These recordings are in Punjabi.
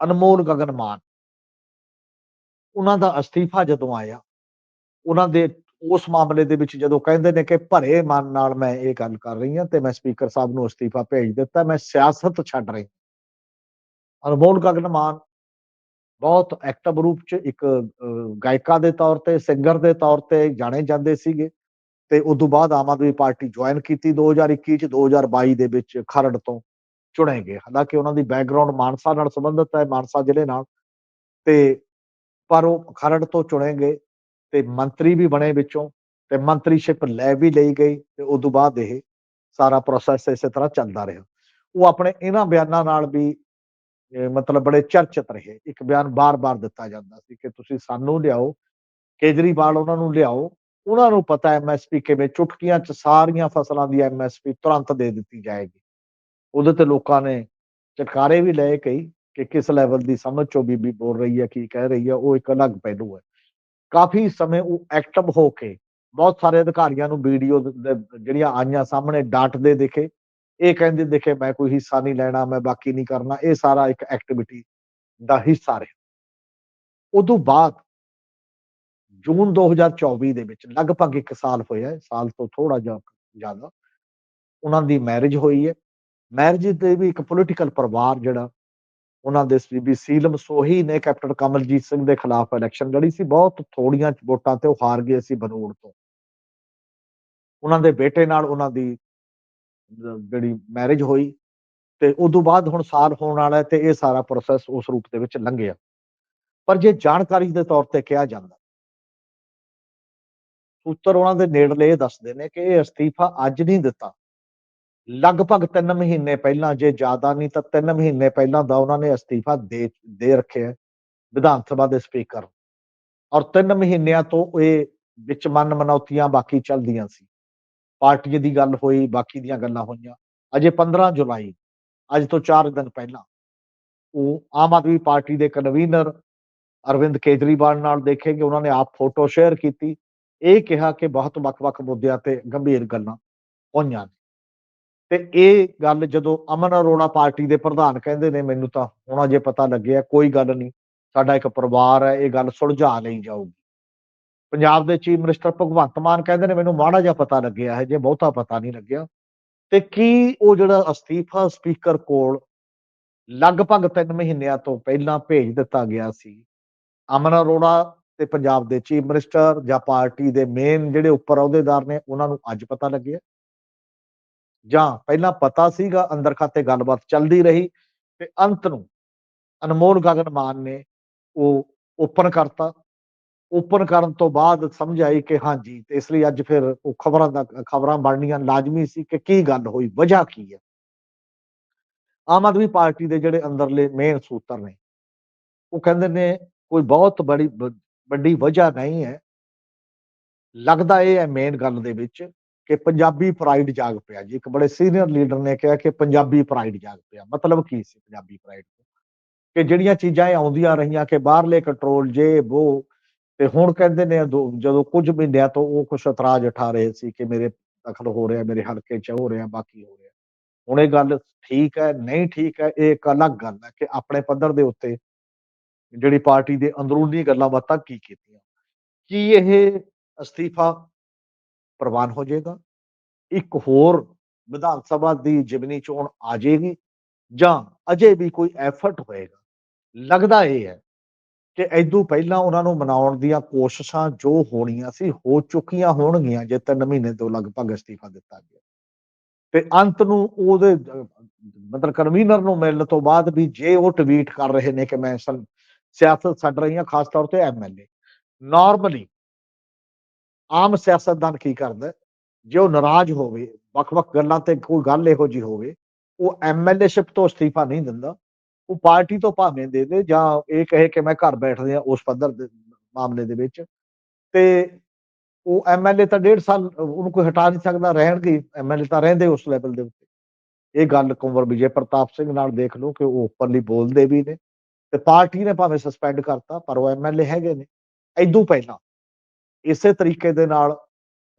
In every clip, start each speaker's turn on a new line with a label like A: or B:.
A: ਅਨਮੋਲ ਗਗਨ ਮਾਨ ਉਹਨਾਂ ਦਾ ਅਸਤੀਫਾ ਜਦੋਂ ਆਇਆ, ਉਹਨਾਂ ਦੇ ਉਸ ਮਾਮਲੇ ਦੇ ਵਿੱਚ ਜਦੋਂ ਕਹਿੰਦੇ ਨੇ ਕਿ ਭਰੇ ਮਨ ਨਾਲ ਮੈਂ ਇਹ ਗੱਲ ਕਰ ਰਹੀ ਹਾਂ ਤੇ ਮੈਂ ਸਪੀਕਰ ਸਾਹਿਬ ਨੂੰ ਅਸਤੀਫਾ ਭੇਜ ਦਿੱਤਾ, ਮੈਂ ਸਿਆਸਤ ਛੱਡ ਰਹੀ ਅਨਮੋਲ ਗਗਨ ਮਾਨ ਬਹੁਤ ਐਕਟਿਵ ਰੂਪ ਚ ਇੱਕ ਗਾਇਕਾ ਦੇ ਤੌਰ ਤੇ ਸਿੰਗਰ ਦੇ ਤੌਰ ਤੇ ਜਾਣੇ ਜਾਂਦੇ ਸੀਗੇ ਤੇ ਉਸ ਤੋਂ ਬਾਅਦ ਆਮ ਆਦਮੀ ਪਾਰਟੀ ਜੁਆਇਨ ਕੀਤੀ 2021 ਚ 2022 ਦੇ ਵਿੱਚ ਖਰੜ ਤੋਂ। ਚੁਣੇ ਗਏ ਹਾਲਾਂਕਿ ਉਹਨਾਂ ਦੀ ਬੈਕਗ੍ਰਾਉਂਡ ਮਾਨਸਾ ਨਾਲ ਸੰਬੰਧਿਤ ਹੈ, ਮਾਨਸਾ ਜ਼ਿਲ੍ਹੇ ਨਾਲ। ਤੇ ਪਰ ਉਹ ਖਰੜ ਤੋਂ ਚੁਣੇ ਗਏ ਤੇ ਮੰਤਰੀ ਵੀ ਬਣੇ ਵਿੱਚੋਂ ਤੇ ਮੰਤਰੀਸ਼ਿਪ ਲੈ ਵੀ ਲਈ ਗਈ ਤੇ ਉਸ ਤੋਂ ਬਾਅਦ ਇਹ ਸਾਰਾ ਪ੍ਰੋਸੈਸ ਇਸੇ ਤਰ੍ਹਾਂ ਚੱਲਦਾ ਰਿਹਾ। ਉਹ ਆਪਣੇ ਇਹਨਾਂ ਬਿਆਨਾਂ ਨਾਲ ਵੀ ਮਤਲਬ ਬੜੇ ਚਰਚਿਤ ਰਹੇ। ਇੱਕ ਬਿਆਨ ਬਾਰ-ਬਾਰ ਦਿੱਤਾ ਜਾਂਦਾ ਸੀ ਕਿ ਤੁਸੀਂ ਸਾਨੂੰ ਲਿਆਓ, ਕੇਜਰੀਵਾਲ ਉਹਨਾਂ ਨੂੰ ਲਿਆਓ। ਉਹਨਾਂ ਨੂੰ ਪਤਾ ਐਮਐਸਪੀ ਕਿਵੇਂ ਚੁਟਕੀਆਂ 'ਚ ਸਾਰੀਆਂ ਫਸਲਾਂ ਦੀ ਐਮਐਸਪੀ ਤੁਰੰਤ ਦੇ ਦਿੱਤੀ ਜਾਏਗੀ। ਉਹਦੇ ਤੇ ਲੋਕਾਂ ਨੇ ਚਟਕਾਰੇ ਵੀ ਲਏ ਕਈ ਕਿ ਕਿਸ ਲੈਵਲ ਦੀ ਸਮਝ ਚੋਂ ਬੀਬੀ ਬੋਲ ਰਹੀ ਹੈ, ਕੀ ਕਹਿ ਰਹੀ ਹੈ, ਉਹ ਇੱਕ ਅਲੱਗ ਪਹਿਲੂ ਹੈ। ਕਾਫੀ ਸਮੇਂ ਉਹ ਐਕਟਿਵ ਹੋ ਕੇ ਬਹੁਤ ਸਾਰੇ ਅਧਿਕਾਰੀਆਂ ਨੂੰ ਵੀਡੀਓ ਜਿਹੜੀਆਂ ਆਈਆਂ ਸਾਹਮਣੇ ਡਾਂਟਦੇ ਦਿਖੇ। ਇਹ ਕਹਿੰਦੇ ਦੇਖੇ, ਮੈਂ ਕੋਈ ਹਿੱਸਾ ਨਹੀਂ ਲੈਣਾ, ਮੈਂ ਬਾਕੀ ਨਹੀਂ ਕਰਨਾ, ਇਹ ਸਾਰਾ ਇੱਕ ਐਕਟੀਵਿਟੀ ਦਾ ਹਿੱਸਾ ਰਿਹਾ। ਉਦੋਂ ਬਾਅਦ ਜੂਨ 2024 ਦੇ ਵਿੱਚ ਲਗਭਗ 1 ਸਾਲ ਹੋਇਆ, ਸਾਲ ਤੋਂ ਥੋੜਾ ਜਿਹਾ ਜ਼ਿਆਦਾ, ਉਹਨਾਂ ਦੀ ਮੈਰਿਜ ਹੋਈ ਹੈ। ਮੈਰਿਜ ਤੇ ਵੀ ਇੱਕ ਪੋਲੀਟੀਕਲ ਪਰਿਵਾਰ ਜਿਹੜਾ, ਉਹਨਾਂ ਦੇ ਬੀਬੀ ਸੀਲਮ ਸੋਹੀ ਨੇ ਕੈਪਟਨ ਕਮਲਜੀਤ ਸਿੰਘ ਦੇ ਖਿਲਾਫ ਇਲੈਕਸ਼ਨ ਲੜੀ ਸੀ, ਬਹੁਤ ਥੋੜੀਆਂ ਵੋਟਾਂ ਤੇ ਉਹ ਹਾਰ ਗਏ ਸੀ ਬਨੂੜ ਤੋਂ। ਉਹਨਾਂ ਦੇ ਬੇਟੇ ਨਾਲ ਉਹਨਾਂ ਦੀ ਜਿਹੜੀ ਮੈਰਿਜ ਹੋਈ ਤੇ ਉਸ ਤੋਂ ਬਾਅਦ ਹੁਣ ਸਾਲ ਹੋਣ ਵਾਲਾ ਤੇ ਇਹ ਸਾਰਾ ਪ੍ਰੋਸੈਸ ਉਸ ਰੂਪ ਦੇ ਵਿੱਚ ਲੰਘਿਆ। ਪਰ ਜੇ ਜਾਣਕਾਰੀ ਦੇ ਤੌਰ ਤੇ ਕਿਹਾ ਜਾਂਦਾ, ਸੂਤਰ ਉਹਨਾਂ ਦੇ ਨੇੜਲੇ ਇਹ ਦੱਸਦੇ ਨੇ ਕਿ ਇਹ ਅਸਤੀਫਾ ਅੱਜ ਨਹੀਂ ਦਿੱਤਾ। ਲਗਭਗ 3 ਮਹੀਨੇ ਪਹਿਲਾਂ, ਜੇ ਜ਼ਿਆਦਾ ਨਹੀਂ ਤਾਂ 3 ਮਹੀਨੇ ਪਹਿਲਾਂ ਦਾ ਉਹਨਾਂ ਨੇ ਅਸਤੀਫਾ ਦੇ ਦੇ ਰੱਖਿਆ ਵਿਧਾਨ ਸਭਾ ਦੇ ਸਪੀਕਰ ਔਰ 3 ਮਹੀਨਿਆਂ ਤੋਂ ਇਹ ਵਿੱਚ ਮਨ ਮਨੌਤੀਆਂ ਬਾਕੀ ਚੱਲਦੀਆਂ ਸੀ। ਪਾਰਟੀ ਦੀ ਗੱਲ ਹੋਈ, ਬਾਕੀ ਦੀਆਂ ਗੱਲਾਂ ਹੋਈਆਂ। ਅਜੇ 15 ਜੁਲਾਈ, ਅੱਜ ਤੋਂ 4 ਦਿਨ ਪਹਿਲਾਂ। ਉਹ ਆਮ ਆਦਮੀ ਪਾਰਟੀ ਦੇ ਕਨਵੀਨਰ ਅਰਵਿੰਦ ਕੇਜਰੀਵਾਲ ਨਾਲ ਦੇਖੇਗੇ ਉਹਨਾਂ ਨੇ ਆਪ ਫੋਟੋ ਸ਼ੇਅਰ ਕੀਤੀ। ਇਹ ਕਿਹਾ ਕਿ ਬਹੁਤ ਵੱਖ-ਵੱਖ ਮੁੱਦਿਆਂ ਤੇ ਗੰਭੀਰ ਗੱਲਾਂ ਹੋਈਆਂ ਤੇ ਇਹ ਗੱਲ ਜਦੋਂ ਅਮਨ ਅਰੋੜਾ ਪਾਰਟੀ ਦੇ ਪ੍ਰਧਾਨ ਕਹਿੰਦੇ ਨੇ, ਮੈਨੂੰ ਤਾਂ ਹੁਣ ਜੇ ਪਤਾ ਲੱਗਿਆ, ਕੋਈ ਗੱਲ ਨਹੀਂ, ਸਾਡਾ ਇੱਕ ਪਰਿਵਾਰ ਹੈ, ਇਹ ਗੱਲ ਸੁਲਝਾ ਲਈ ਜਾਊਗੀ। ਪੰਜਾਬ ਦੇ ਚੀਫ ਮਿਨਿਸਟਰ ਭਗਵੰਤ ਮਾਨ ਕਹਿੰਦੇ ਨੇ, ਮੈਨੂੰ ਮਾੜਾ ਜਿਹਾ ਪਤਾ ਲੱਗਿਆ ਹੈ, ਜੇ ਬਹੁਤਾ ਪਤਾ ਨਹੀਂ ਲੱਗਿਆ। ਤੇ ਕੀ ਉਹ ਜਿਹੜਾ ਅਸਤੀਫਾ ਸਪੀਕਰ ਕੋਲ ਲਗਭਗ 3 ਮਹੀਨਿਆਂ ਤੋਂ ਪਹਿਲਾਂ ਭੇਜ ਦਿੱਤਾ ਗਿਆ ਸੀ, ਅਮਨ ਅਰੋੜਾ ਤੇ ਪੰਜਾਬ ਦੇ ਚੀਫ ਮਿਨਿਸਟਰ ਜਾਂ ਪਾਰਟੀ ਦੇ ਮੇਨ ਜਿਹੜੇ ਉੱਪਰ ਅਹੁਦੇਦਾਰ ਨੇ, ਉਹਨਾਂ ਨੂੰ ਅੱਜ ਪਤਾ ਲੱਗਿਆ। ਜਾਂ ਪਹਿਲਾਂ ਪਤਾ ਸੀਗਾ, ਅੰਦਰ ਖਾਤੇ ਗੱਲਬਾਤ ਚੱਲਦੀ ਰਹੀ ਤੇ ਅੰਤ ਨੂੰ ਅਨਮੋਲ ਗਗਨ ਮਾਨ ਨੇ ਉਹ ਓਪਨ ਕਰਤਾ। ਓਪਨ ਕਰਨ ਤੋਂ ਬਾਅਦ ਸਮਝ ਆਈ ਕਿ ਹਾਂਜੀ ਤੇ ਇਸ ਲਈ ਅੱਜ ਫਿਰ ਉਹ ਖਬਰਾਂ ਦਾ, ਖਬਰਾਂ ਬਣਨੀਆਂ ਲਾਜ਼ਮੀ ਸੀ ਕਿ ਕੀ ਗੱਲ ਹੋਈ, ਵਜ੍ਹਾ ਕੀ ਹੈ। ਆਮ ਆਦਮੀ ਪਾਰਟੀ ਦੇ ਜਿਹੜੇ ਅੰਦਰਲੇ ਮੇਨ ਸੂਤਰ ਨੇ, ਉਹ ਕਹਿੰਦੇ ਨੇ ਕੋਈ ਬਹੁਤ ਬੜੀ, ਵੱਡੀ ਵਜ੍ਹਾ ਨਹੀਂ ਹੈ। ਲੱਗਦਾ ਇਹ ਹੈ ਮੇਨ ਗੱਲ ਦੇ ਵਿੱਚ ਕਿ ਪੰਜਾਬੀ ਪ੍ਰਾਈਡ ਜਾਗ ਪਿਆ ਜੀ। ਇੱਕ ਬੜੇ ਸੀਨੀਅਰ ਲੀਡਰ ਨੇ ਕਿਹਾ ਕਿ ਪੰਜਾਬੀ ਪ੍ਰਾਈਡ ਜਾਗ ਪਿਆ। ਮਤਲਬ ਕੀ ਸੀ ਪੰਜਾਬੀ ਪ੍ਰਾਈਡ ਕਿ ਜਿਹੜੀਆਂ ਚੀਜ਼ਾਂ ਆਉਂਦੀਆਂ ਰਹੀਆਂ ਕਿ ਬਾਹਰਲੇ ਕੰਟਰੋਲ ਜੇ ਉਹ ਤੇ ਹੁਣ ਕਹਿੰਦੇ ਨੇ ਜਦੋਂ ਕੁਝ ਮਹੀਨਿਆਂ ਤੋਂ ਉਹ ਕੁਝ ਇਤਰਾਜ਼ ਉਠਾ ਰਹੇ ਸੀ ਕਿ ਮੇਰੇ ਦਖਲ ਹੋ ਰਿਹਾ, ਮੇਰੇ ਹਲਕੇ 'ਚ ਹੋ ਰਿਹਾ, ਬਾਕੀ ਹੋ ਰਿਹਾ। ਹੁਣ ਇਹ ਗੱਲ ਠੀਕ ਹੈ, ਨਹੀਂ ਠੀਕ ਹੈ, ਇਹ ਇੱਕ ਅਲੱਗ ਗੱਲ ਹੈ ਕਿ ਆਪਣੇ ਪੱਧਰ ਦੇ ਉੱਤੇ ਜਿਹੜੀ ਪਾਰਟੀ ਦੇ ਅੰਦਰੂਨੀ ਗੱਲਾਂ ਬਾਤਾਂ ਕੀ ਕੀਤੀਆਂ? ਕੀ ਇਹ ਅਸਤੀਫਾ ਪ੍ਰਵਾਨ ਹੋ ਜਾਏਗਾ। ਇੱਕ ਹੋਰ ਵਿਧਾਨ ਸਭਾ ਦੀ ਜਿਮਨੀ ਚੋਣ ਆ ਜਾਏਗੀ ਜਾਂ ਅਜੇ ਵੀ ਕੋਈ ਐਫਰਟ ਹੋਏਗਾ। ਲੱਗਦਾ ਇਹ ਹੈ ਕਿ ਐਦੋਂ ਪਹਿਲਾਂ ਉਹਨਾਂ ਨੂੰ ਮਨਾਉਣ ਦੀਆਂ ਕੋਸ਼ਿਸ਼ਾਂ ਜੋ ਹੋਣੀਆਂ ਸੀ, ਹੋ ਚੁੱਕੀਆਂ ਹੋਣਗੀਆਂ ਜੇ 3 ਮਹੀਨੇ ਤੋਂ ਲਗਭਗ ਅਸਤੀਫਾ ਦਿੱਤਾ ਗਿਆ। ਤੇ ਅੰਤ ਨੂੰ ਉਹਦੇ, ਮਤਲਬ ਕਨਵੀਨਰ ਨੂੰ ਮਿਲਣ ਤੋਂ ਬਾਅਦ ਵੀ ਜੇ ਉਹ ਟਵੀਟ ਕਰ ਰਹੇ ਨੇ ਕਿ ਮੈਂ ਸਿਆਸਤ ਛੱਡ ਰਹੀ ਹਾਂ, ਖਾਸ ਤੌਰ ਤੇ ਐਮਐਲਏ ਨਾਰਮਲੀ ਆਮ ਸਿਆਸਤਦਾਨ ਕੀ ਕਰਦਾ? ਜੇ ਉਹ ਨਾਰਾਜ਼ ਹੋਵੇ, ਵੱਖ-ਵੱਖ ਗੱਲਾਂ ਤੇ ਕੋਈ ਗੱਲ ਇਹੋ ਜੀ ਹੋਵੇ, ਉਹ ਐਮਐਲਏਸ਼ਿਪ ਤੋਂ ਅਸਤੀਫਾ ਨਹੀਂ ਦਿੰਦਾ। ਉਹ ਪਾਰਟੀ ਤੋਂ ਭਾਵੇਂ ਦੇ ਦੇ ਜਾਂ ਇਹ ਕਹੇ ਕਿ ਮੈਂ ਘਰ ਬੈਠਦੇ ਆ ਉਸ ਪੱਧਰ ਦੇ ਮਾਮਲੇ ਦੇ ਵਿੱਚ। ਤੇ ਉਹ ਐਮਐਲਏ ਤਾਂ ਡੇਢ ਸਾਲ ਉਹਨੂੰ ਕੋਈ ਹਟਾ ਨਹੀਂ ਸਕਦਾ, ਰਹਿਣਗੇ ਐਮਐਲਏ ਤਾਂ ਰਹਿੰਦੇ ਉਸ ਲੈਵਲ ਦੇ ਉੱਤੇ। ਇਹ ਗੱਲ ਕੁੰਵਰ ਵਿਜੇ ਪ੍ਰਤਾਪ ਸਿੰਘ ਨਾਲ ਦੇਖ ਲਓ ਕਿ ਉਹ ਓਪਨਲੀ ਬੋਲਦੇ ਵੀ ਨੇ ਤੇ ਪਾਰਟੀ ਨੇ ਭਾਵੇਂ ਸਸਪੈਂਡ ਕਰਤਾ, ਪਰ ਉਹ ਐਮਐਲਏ ਹੈਗੇ ਨੇ। ਐਦੋਂ ਪਹਿਲਾਂ ਇਸੇ ਤਰੀਕੇ ਦੇ ਨਾਲ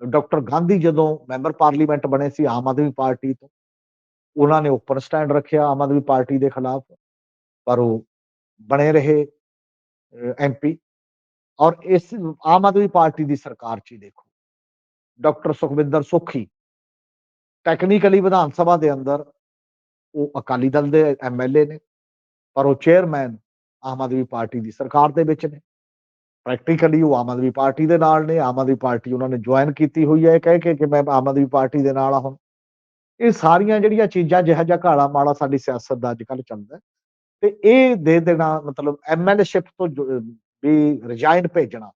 A: ਡਾਕਟਰ ਗਾਂਧੀ ਜਦੋਂ ਮੈਂਬਰ ਪਾਰਲੀਮੈਂਟ ਬਣੇ ਸੀ ਆਮ ਆਦਮੀ ਪਾਰਟੀ ਤੋਂ, ਉਹਨਾਂ ਨੇ ਓਪਨ ਸਟੈਂਡ ਰੱਖਿਆ ਆਮ ਆਦਮੀ ਪਾਰਟੀ ਦੇ ਖਿਲਾਫ, ਪਰ ਉਹ ਬਣੇ ਰਹੇ ਐਮਪੀ ਔਰ ਇਸ ਆਮ ਆਦਮੀ ਪਾਰਟੀ ਦੀ ਸਰਕਾਰ 'ਚ ਹੀ ਦੇਖੋ, ਡਾਕਟਰ ਸੁਖਵਿੰਦਰ ਸੁਖੀ ਟੈਕਨੀਕਲੀ ਵਿਧਾਨ ਸਭਾ ਦੇ ਅੰਦਰ ਉਹ ਅਕਾਲੀ ਦਲ ਦੇ ਐਮਐਲਏ ਨੇ, ਪਰ ਉਹ ਚੇਅਰਮੈਨ ਆਮ ਆਦਮੀ ਪਾਰਟੀ ਦੀ ਸਰਕਾਰ ਦੇ ਵਿੱਚ ਨੇ। ਪ੍ਰੈਕਟੀਕਲੀ ਉਹ ਆਮ ਆਦਮੀ ਪਾਰਟੀ ਦੇ ਨਾਲ ਨੇ ਆਮ ਆਦਮੀ ਪਾਰਟੀ ਉਹਨਾਂ ਨੇ ਜੁਆਇਨ ਕੀਤੀ ਹੋਈ ਹੈ ਇਹ ਕਹਿ ਕੇ ਕਿ ਮੈਂ ਆਮ ਆਦਮੀ ਪਾਰਟੀ ਦੇ ਨਾਲ ਆ ਹੁਣ। ਇਹ ਸਾਰੀਆਂ ਜਿਹੜੀਆਂ ਚੀਜ਼ਾਂ ਜਿਹਾ ਜਿਹਾ ਘਾਲਾ ਮਾਲਾ ਸਾਡੀ ਸਿਆਸਤ ਦਾ ਅੱਜ ਕੱਲ ਚੱਲਦਾ ਹੈ, ਤੇ ਇਹ ਦੇ ਦੇਣਾ ਮਤਲਬ ਐਮਐਲਏਸ਼ਿਪ ਤੋਂ ਵੀ ਰਿਜ਼ਾਈਨ ਭੇਜਣਾ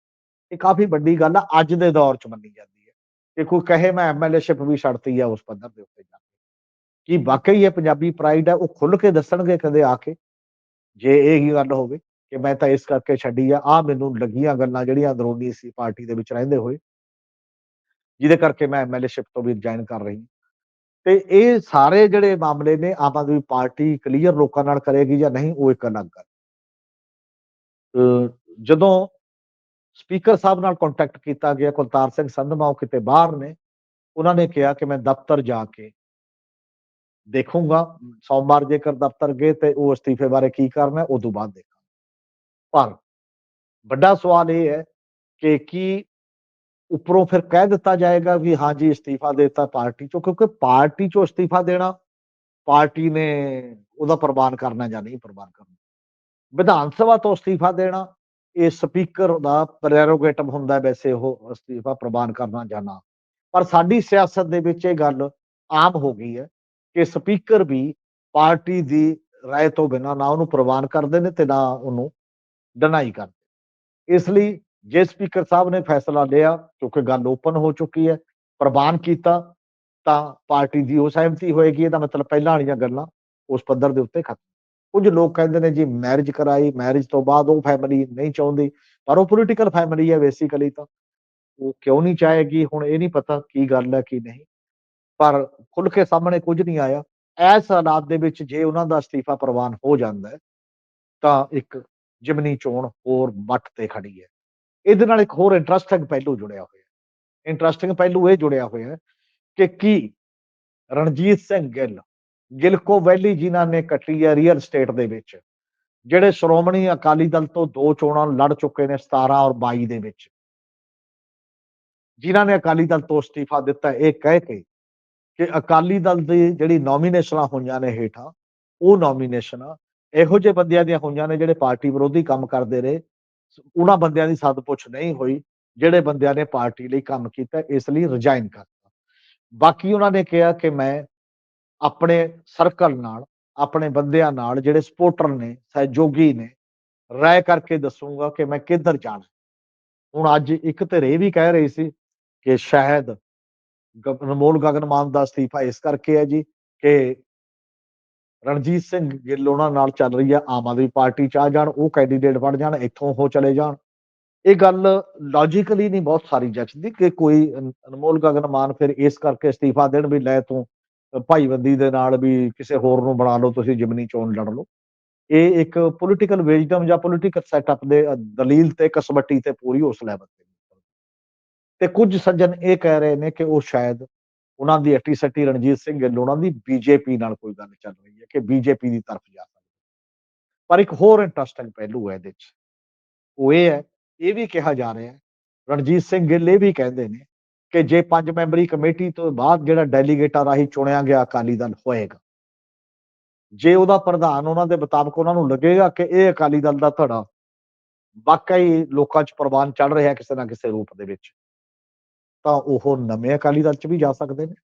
A: ਇਹ ਕਾਫੀ ਵੱਡੀ ਗੱਲ ਆ ਅੱਜ ਦੇ ਦੌਰ 'ਚ ਮੰਨੀ ਜਾਂਦੀ ਹੈ। ਕਿ ਕੋਈ ਕਹੇ ਮੈਂ ਐਮਐਲਏਸ਼ਿਪ ਵੀ ਛੱਡਤੀ ਆ ਉਸ ਪੱਧਰ ਦੇ ਉੱਤੇ ਜਾ ਕੇ। ਕੀ ਵਾਕਈ ਇਹ ਪੰਜਾਬੀ ਪ੍ਰਾਈਡ ਹੈ ਉਹ ਖੁੱਲ ਕੇ ਦੱਸਣਗੇ ਕਦੇ ਆ ਕੇ ਜੇ ਇਹ ਹੀ ਗੱਲ ਹੋਵੇ। ਕਿ ਮੈਂ ਤਾਂ ਇਸ ਕਰਕੇ ਛੱਡੀ ਆ ਆ ਮੈਨੂੰ ਲੱਗੀਆਂ ਗੱਲਾਂ ਜਿਹੜੀਆਂ ਅੰਦਰੂਨੀ ਸੀ ਪਾਰਟੀ ਦੇ ਵਿੱਚ ਰਹਿੰਦੇ ਹੋਏ, ਜਿਹਦੇ ਕਰਕੇ ਮੈਂ ਐਮਐਲਏਸ਼ਿਪ ਤੋਂ ਵੀ ਰਿਜ਼ਾਈਨ ਕਰ ਰਹੀ ਹਾਂ। ਤੇ ਇਹ ਸਾਰੇ ਜਿਹੜੇ ਮਾਮਲੇ ਨੇ, ਆਮ ਆਦਮੀ ਪਾਰਟੀ ਕਲੀਅਰ ਲੋਕਾਂ ਨਾਲ ਕਰੇਗੀ ਜਾਂ ਨਹੀਂ, ਉਹ ਇੱਕ ਅਲੱਗ ਗੱਲ। ਜਦੋਂ ਸਪੀਕਰ ਸਾਹਿਬ ਨਾਲ ਕੰਟੈਕਟ ਕੀਤਾ ਗਿਆ, ਕੁਲਤਾਰ ਸਿੰਘ ਸੰਧਮਾ ਉਹ ਕਿਤੇ ਬਾਹਰ ਨੇ, ਉਹਨਾਂ ਨੇ ਕਿਹਾ ਕਿ ਮੈਂ ਦਫ਼ਤਰ ਜਾ ਕੇ ਦੇਖੂੰਗਾ, ਸੋਮਵਾਰ ਜੇਕਰ ਦਫ਼ਤਰ ਗਏ ਤੇ ਉਹ ਅਸਤੀਫੇ ਬਾਰੇ ਕੀ ਕਰਨਾ, ਉਹ ਤੋਂ ਬਾਅਦ ਦੇਖ ਪਰ ਵੱਡਾ ਸਵਾਲ ਇਹ ਹੈ ਕਿ ਕੀ ਉੱਪਰੋਂ ਫਿਰ ਕਹਿ ਦਿੱਤਾ ਜਾਏਗਾ ਵੀ ਹਾਂ ਜੀ ਅਸਤੀਫਾ ਦੇਤਾ ਪਾਰਟੀ ਚੋਂ, ਕਿਉਂਕਿ ਪਾਰਟੀ ਚੋਂ ਅਸਤੀਫਾ ਦੇਣਾ ਪਾਰਟੀ ਨੇ ਉਹਦਾ ਪ੍ਰਵਾਨ ਕਰਨਾ ਜਾਂ ਨਹੀਂ ਪ੍ਰਵਾਨ ਕਰਨਾ। ਵਿਧਾਨ ਸਭਾ ਤੋਂ ਅਸਤੀਫਾ ਦੇਣਾ, ਇਹ ਸਪੀਕਰ ਦਾ ਪ੍ਰੈਰੋਗੇਟਿਵ ਹੁੰਦਾ ਵੈਸੇ ਉਹ ਅਸਤੀਫਾ ਪ੍ਰਵਾਨ ਕਰਨਾ ਜਾਂ ਨਾ। ਪਰ ਸਾਡੀ ਸਿਆਸਤ ਦੇ ਵਿੱਚ ਇਹ ਗੱਲ ਆਮ ਹੋ ਗਈ ਹੈ ਕਿ ਸਪੀਕਰ ਵੀ ਪਾਰਟੀ ਦੀ ਰਾਏ ਤੋਂ ਬਿਨਾਂ ਨਾ ਉਹਨੂੰ ਪ੍ਰਵਾਨ ਕਰਦੇ ਨੇ ਤੇ ਨਾ ਉਹਨੂੰ ਡਿਨਾਈ ਕਰਦੇ ਇਸ ਲਈ ਜੇ ਸਪੀਕਰ ਸਾਹਿਬ ਨੇ ਫੈਸਲਾ ਲਿਆ, ਕਿਉਂਕਿ ਗੱਲ ਓਪਨ ਹੋ ਚੁੱਕੀ ਹੈ, ਪ੍ਰਵਾਨ ਕੀਤਾ, ਤਾਂ ਪਾਰਟੀ ਦੀ ਉਹ ਸਹਿਮਤੀ ਹੋਏਗੀ, ਇਹਦਾ ਮਤਲਬ ਪਹਿਲਾਂ ਵਾਲੀਆਂ ਗੱਲਾਂ ਉਸ ਪੱਧਰ ਦੇ ਉੱਤੇ ਖਤਮ। ਕੁਝ ਲੋਕ ਕਹਿੰਦੇ ਨੇ ਜੀ ਮੈਰਿਜ ਕਰਾਈ, ਮੈਰਿਜ ਤੋਂ ਬਾਅਦ ਉਹ ਫੈਮਿਲੀ ਨਹੀਂ ਚਾਹੁੰਦੀ, ਪਰ ਉਹ ਪੋਲੀਟੀਕਲ ਫੈਮਿਲੀ ਹੈ ਬੇਸਿਕਲੀ ਤਾਂ। ਉਹ ਕਿਉਂ ਨਹੀਂ ਚਾਹੇਗੀ, ਹੁਣ ਇਹ ਨਹੀਂ ਪਤਾ ਕੀ ਗੱਲ ਹੈ ਕੀ ਨਹੀਂ। ਪਰ ਖੁੱਲ ਕੇ ਸਾਹਮਣੇ ਕੁਝ ਨਹੀਂ ਆਇਆ। ਐਸ ਹਾਲਾਤ ਦੇ ਵਿੱਚ ਜੇ ਉਹਨਾਂ ਦਾ ਅਸਤੀਫਾ ਪ੍ਰਵਾਨ ਹੋ ਜਾਂਦਾ ਤਾਂ ਇੱਕ ਜਿਮਨੀ ਚੋਣ ਹੋਰ ਵੱਟ ਤੇ ਖੜੀ ਹੈ। ਇਹਦੇ ਨਾਲ ਇੱਕ ਹੋਰ ਇੰਟਰਸਟਿੰਗ ਪਹਿਲੂ ਜੁੜਿਆ ਹੋਇਆ ਹੈ। ਇੰਟਰਸਟਿੰਗ ਪਹਿਲੂ ਇਹ ਜੁੜਿਆ ਹੋਇਆ ਹੈ ਕਿ ਕੀ ਰਣਜੀਤ ਸਿੰਘ ਗਿੱਲ, ਗਿਲਕੋ ਵੈਲੀ ਜਿਨ੍ਹਾਂ ਨੇ ਕੱਟੀ ਹੈ ਰੀਅਲ ਸਟੇਟ ਦੇ ਵਿੱਚ, ਜਿਹੜੇ ਸ਼੍ਰੋਮਣੀ ਅਕਾਲੀ ਦਲ ਤੋਂ ਦੋ ਚੋਣਾਂ ਲੜ ਚੁੱਕੇ ਨੇ 17 ਔਰ 22 ਦੇ ਵਿੱਚ। ਜਿਨ੍ਹਾਂ ਨੇ ਅਕਾਲੀ ਦਲ ਤੋਂ ਅਸਤੀਫਾ ਦਿੱਤਾ, ਇਹ ਕਹਿ ਕੇ ਕਿ ਅਕਾਲੀ ਦਲ ਦੀ ਜਿਹੜੀ ਨੋਮੀਨੇਸ਼ਨਾਂ ਹੋਈਆਂ ਨੇ ਹੇਠਾਂ, ਉਹ ਨੋਮੀਨੇਸ਼ਨਾਂ ਇਹੋ ਜਿਹੇ ਬੰਦਿਆਂ ਦੀਆਂ ਹੋਈਆਂ ਨੇ ਜਿਹੜੇ ਪਾਰਟੀ ਵਿਰੋਧੀ ਕੰਮ ਕਰਦੇ ਰਹੇ। ਉਹਨਾਂ ਬੰਦਿਆਂ ਦੀ ਸੱਦ ਪੁੱਛ ਨਹੀਂ ਹੋਈ, ਜਿਹੜੇ ਬੰਦਿਆਂ ਨੇ ਪਾਰਟੀ ਲਈ ਕੰਮ ਕੀਤਾ, ਇਸ ਲਈ ਰਿਜ਼ਾਈਨ ਕਰਤਾ ਬਾਕੀ ਉਹਨਾਂ ਨੇ ਕਿਹਾ ਕਿ ਮੈਂ ਆਪਣੇ ਸਰਕਲ ਨਾਲ, ਆਪਣੇ ਬੰਦਿਆਂ ਨਾਲ ਜਿਹੜੇ ਸਪੋਰਟਰ ਨੇ, ਸਹਿਯੋਗੀ ਨੇ, ਰਾਏ ਕਰਕੇ ਦੱਸੂਗਾ ਕਿ ਮੈਂ ਕਿੱਧਰ ਜਾਣਾ। ਹੁਣ ਅੱਜ ਇੱਕ ਧਿਰ ਇਹ ਵੀ ਕਹਿ ਰਹੀ ਸੀ ਕਿ ਸ਼ਾਇਦ ਗ- ਅਨਮੋਲ ਗਗਨ ਮਾਨ ਦਾ ਅਸਤੀਫਾ ਇਸ ਕਰਕੇ ਹੈ ਜੀ ਕਿ ਰਣਜੀਤ ਸਿੰਘ ਗਿੱਲ ਉਹਨਾਂ ਨਾਲ ਚੱਲ ਰਹੀ ਹੈ ਆਮ ਆਦਮੀ ਪਾਰਟੀ ਚ ਆ ਜਾਣ ਉਹ ਕੈਂਡੀਡੇਟ ਬਣ ਜਾਣ ਇੱਥੋਂ ਉਹ ਚਲੇ ਜਾਣ ਇਹ ਗੱਲ ਲੌਜੀਕਲੀ ਨਹੀਂ ਬਹੁਤ ਸਾਰੀ ਜੱਚਦੀ ਕਿ ਕੋਈ ਅਨਮੋਲ ਗਗਨ ਮਾਨ ਫਿਰ ਇਸ ਕਰਕੇ ਅਸਤੀਫਾ ਦੇਣ ਵੀ ਲੈ ਤੂੰ ਅ, ਭਾਈਬੰਦੀ ਦੇ ਨਾਲ ਵੀ ਕਿਸੇ ਹੋਰ ਨੂੰ ਬਣਾ ਲਓ ਤੁਸੀਂ ਜਿਮਨੀ ਚੋਣ ਲੜ ਲਓ ਇਹ ਇੱਕ ਪੋਲੀਟੀਕਲ ਵਿਜ਼ਡਮ ਜਾਂ ਪੋਲੀਟੀਕਲ ਸੈਟਅਪ ਦੇ ਦਲੀਲ ਤੇ ਕਸਮੱਟੀ ਤੇ ਪੂਰੀ ਉਸ ਲੈਵਲ ਤੇ ਨਹੀਂ। ਤੇ ਕੁਝ ਸੱਜਣ ਇਹ ਕਹਿ ਰਹੇ ਨੇ ਕਿ ਉਹ ਸ਼ਾਇਦ ਉਹਨਾਂ ਦੀ ਅੱਟੀ ਸੱਟੀ ਰਣਜੀਤ ਸਿੰਘ ਗਿੱਲ, ਉਹਨਾਂ ਦੀ ਬੀਜੇਪੀ ਨਾਲ ਕੋਈ ਗੱਲ ਚੱਲ ਰਹੀ ਹੈ ਕਿ ਬੀਜੇਪੀ ਦੀ ਤਰਫ ਜਾ ਸਕਦੀ ਪਰ ਇੱਕ ਹੋਰ ਇੰਟਰਸਟਿੰਗ ਪਹਿਲੂ ਹੈ ਇਹਦੇ 'ਚ ਉਹ ਇਹ ਹੈ, ਇਹ ਵੀ ਕਿਹਾ ਜਾ ਰਿਹਾ ਹੈ, ਰਣਜੀਤ ਸਿੰਘ ਗਿੱਲ ਇਹ ਵੀ ਕਹਿੰਦੇ ਨੇ ਕਿ ਜੇ ਪੰਜ ਮੈਂਬਰੀ ਕਮੇਟੀ ਤੋਂ ਬਾਅਦ ਜਿਹੜਾ ਡੈਲੀਗੇਟਾਂ ਰਾਹੀਂ ਚੁਣਿਆ ਗਿਆ ਅਕਾਲੀ ਦਲ ਹੋਏਗਾ, ਜੇ ਉਹਦਾ ਪ੍ਰਧਾਨ ਉਹਨਾਂ ਦੇ ਮੁਤਾਬਕ ਉਹਨਾਂ ਨੂੰ ਲੱਗੇਗਾ ਕਿ ਇਹ ਅਕਾਲੀ ਦਲ ਦਾ ਧੜਾ ਵਾਕਈ ਲੋਕਾਂ 'ਚ ਪ੍ਰਵਾਨ ਚੱਲ ਰਿਹਾ ਕਿਸੇ ਨਾ ਕਿਸੇ ਰੂਪ ਦੇ ਵਿੱਚ ਤਾਂ ਉਹ ਨਵੇਂ ਅਕਾਲੀ ਦਲ 'ਚ ਵੀ ਜਾ ਸਕਦੇ ਨੇ।